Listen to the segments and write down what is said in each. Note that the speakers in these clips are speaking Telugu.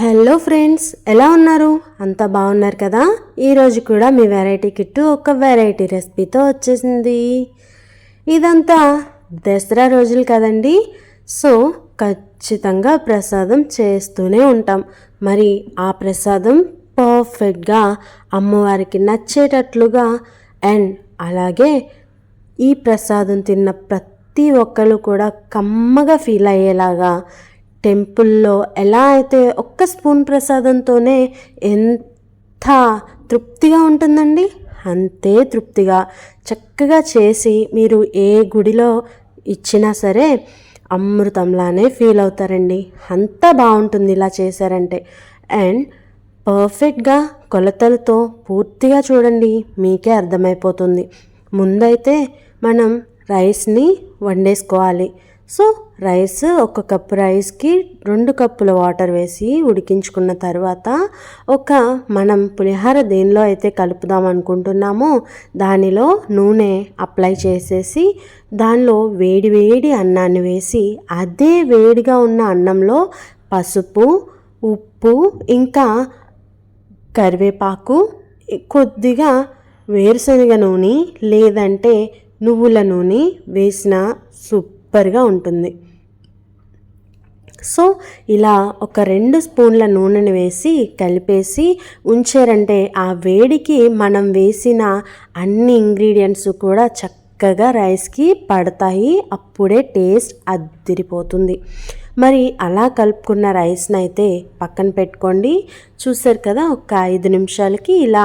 హలో ఫ్రెండ్స్ ఎలా ఉన్నారు? అంతా బాగున్నారు కదా? ఈరోజు కూడా మీ వెరైటీ కిట్టు ఒక వెరైటీ రెసిపీతో వచ్చేసింది. ఇదంతా దసరా రోజులు కదండి. సో ఖచ్చితంగా ప్రసాదం చేస్తూనే ఉంటాం. మరి ఆ ప్రసాదం పర్ఫెక్ట్గా అమ్మవారికి నచ్చేటట్లుగా అండ్ అలాగే ఈ ప్రసాదం తిన్న ప్రతి ఒక్కరు కూడా కమ్మగా ఫీల్ అయ్యేలాగా టెంపుల్లో ఎలా అయితే ఒక్క స్పూన్ ప్రసాదంతోనే ఎంత తృప్తిగా ఉంటుందండి? అంతే తృప్తిగా. చక్కగా చేసి మీరు ఏ గుడిలో ఇచ్చినా సరే అమృతంలానే ఫీల్ అవుతారండి. అంత బాగుంటుంది ఇలా చేశారంటే. అండ్ పర్ఫెక్ట్గా కొలతలతో పూర్తిగా చూడండి మీకే అర్థమైపోతుంది. ముందైతే మనం రైస్ని వండేసుకోవాలి. సో రైస్ ఒక కప్పు రైస్కి రెండు కప్పుల వాటర్ వేసి ఉడికించుకున్న తర్వాత ఒక మనం పులిహార దేనిలో అయితే కలుపుదాం అనుకుంటున్నామో దానిలో నూనె అప్లై చేసేసి దానిలో వేడి వేడి అన్నాన్ని వేసి అదే వేడిగా ఉన్న అన్నంలో పసుపు ఉప్పు ఇంకా కరివేపాకు కొద్దిగా వేరుశనగ నూనె లేదంటే నువ్వుల నూనె వేసిన సూప్ సూపర్గా ఉంటుంది. సో ఇలా ఒక రెండు స్పూన్ల నూనెని వేసి కలిపేసి ఉంచారంటే ఆ వేడికి మనం వేసిన అన్ని ఇంగ్రీడియంట్స్ కూడా చక్కగా రైస్కి పడతాయి. అప్పుడే టేస్ట్ అద్దిరిపోతుంది మరి అలా కలుపుకున్న రైస్ని అయితే పక్కన పెట్టుకోండి. చూసారు కదా ఒక ఐదు నిమిషాలకి ఇలా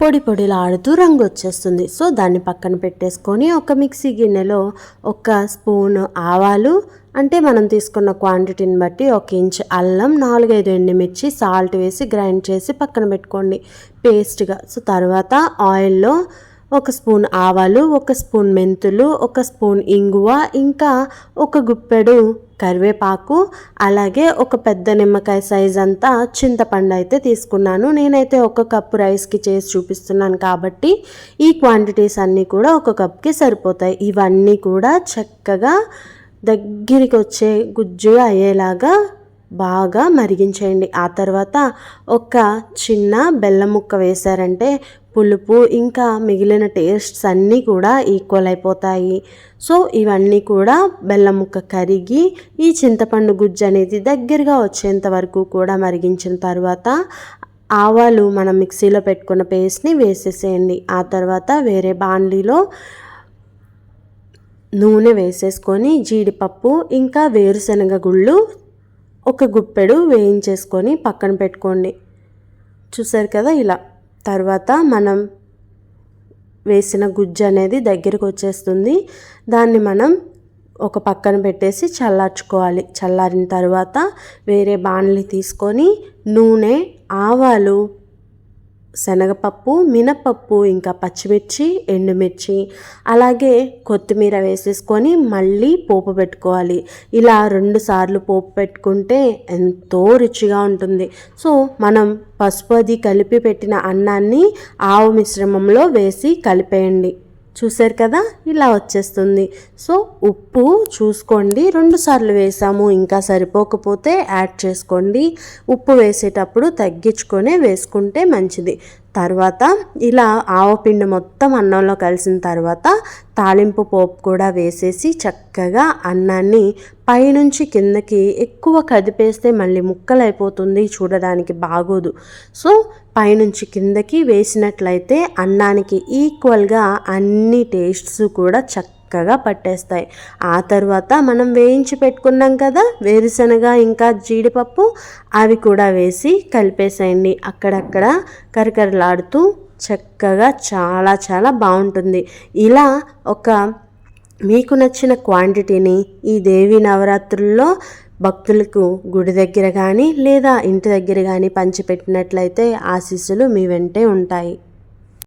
పొడి పొడిలాడుతూ రంగు వచ్చేస్తుంది సో దాన్ని పక్కన పెట్టేసుకొని ఒక మిక్సీ గిన్నెలో ఒక స్పూన్ ఆవాలు అంటే మనం తీసుకున్న క్వాంటిటీని బట్టి ఒక ఇంచ్ అల్లం నాలుగైదు ఎండుమిర్చి సాల్ట్ వేసి గ్రైండ్ చేసి పక్కన పెట్టుకోండి. పేస్ట్గా. సో తర్వాత ఆయిల్లో ఒక స్పూన్ ఆవాలు ఒక స్పూన్ మెంతులు ఒక స్పూన్ ఇంగువ ఇంకా ఒక గుప్పెడు కరివేపాకు అలాగే ఒక పెద్ద నిమ్మకాయ సైజ్ అంతా చింతపండు అయితే తీసుకున్నాను. నేనైతే ఒక కప్పు రైస్కి చేసి చూపిస్తున్నాను కాబట్టి ఈ క్వాంటిటీస్ అన్నీ కూడా ఒక కప్కి సరిపోతాయి. ఇవన్నీ కూడా చక్కగా దగ్గరికి వచ్చే గుజ్జుగా అయ్యేలాగా బాగా మరిగించేయండి. ఆ తర్వాత ఒక చిన్న బెల్లం ముక్క వేశారంటే పులుపు ఇంకా మిగిలిన టేస్ట్స్ అన్నీ కూడా ఈక్వల్ అయిపోతాయి. సో ఇవన్నీ కూడా బెల్లం ముక్క కరిగి ఈ చింతపండు గుజ్జు అనేది దగ్గరగా వచ్చేంత వరకు కూడా మరిగించిన తర్వాత ఆవాలు మనం మిక్సీలో పెట్టుకున్న పేస్ట్ని వేసేసేయండి. ఆ తర్వాత వేరే బాండ్లీలో నూనె వేసేసుకొని జీడిపప్పు ఇంకా వేరుశనగ గుళ్ళు ఒక గుప్పెడు వేయించేసుకొని పక్కన పెట్టుకోండి. చూసారు కదా ఇలా. తర్వాత మనం వేసిన గుజ్జు అనేది దగ్గరికి వచ్చేస్తుంది. దాన్ని మనం ఒక పక్కన పెట్టేసి చల్లార్చుకోవాలి. చల్లారిన తర్వాత వేరే బాణలి తీసుకొని నూనె ఆవాలు శనగపప్పు మినపప్పు ఇంకా పచ్చిమిర్చి ఎండుమిర్చి అలాగే కొత్తిమీర వేసేసుకొని మళ్ళీ పోపు పెట్టుకోవాలి. ఇలా రెండు సార్లు పోపు పెట్టుకుంటే ఎంతో రుచిగా ఉంటుంది. సో మనం పసుపు అది కలిపి పెట్టిన అన్నాన్ని ఆవు మిశ్రమంలో వేసి కలిపేయండి. చూసారు కదా? ఇలా వచ్చేస్తుంది. సో ఉప్పు చూసుకోండి. రెండు సార్లు వేసాము. ఇంకా సరిపోకపోతే యాడ్ చేసుకోండి. ఉప్పు వేసేటప్పుడు తగ్గించుకొనే వేసుకుంటే మంచిది. తర్వాత ఇలా ఆవపిండి మొత్తం అన్నంలో కలిసిన తర్వాత తాలింపు పోపు కూడా వేసేసి చక్కగా అన్నాన్ని పైనుంచి కిందకి ఎక్కువ కదిపేస్తే మళ్ళీ ముక్కలైపోతుంది చూడడానికి బాగోదు. సో పైనుంచి కిందకి వేసినట్లయితే అన్నానికి ఈక్వల్గా అన్ని టేస్ట్స్ కూడా చక్క చక్కగా పట్టేస్తాయి. ఆ తర్వాత మనం వేయించి పెట్టుకున్నాం కదా వేరుశనగ ఇంకా జీడిపప్పు అవి కూడా వేసి కలిపేసేయండి. అక్కడక్కడ కరకరలాడుతూ చక్కగా చాలా చాలా బాగుంటుంది. ఇలా ఒక మీకు నచ్చిన క్వాంటిటీని ఈ దేవి నవరాత్రుల్లో భక్తులకు గుడి దగ్గర కానీ లేదా ఇంటి దగ్గర కానీ పంచిపెట్టినట్లయితే ఆశీస్సులు మీ వెంటే ఉంటాయి.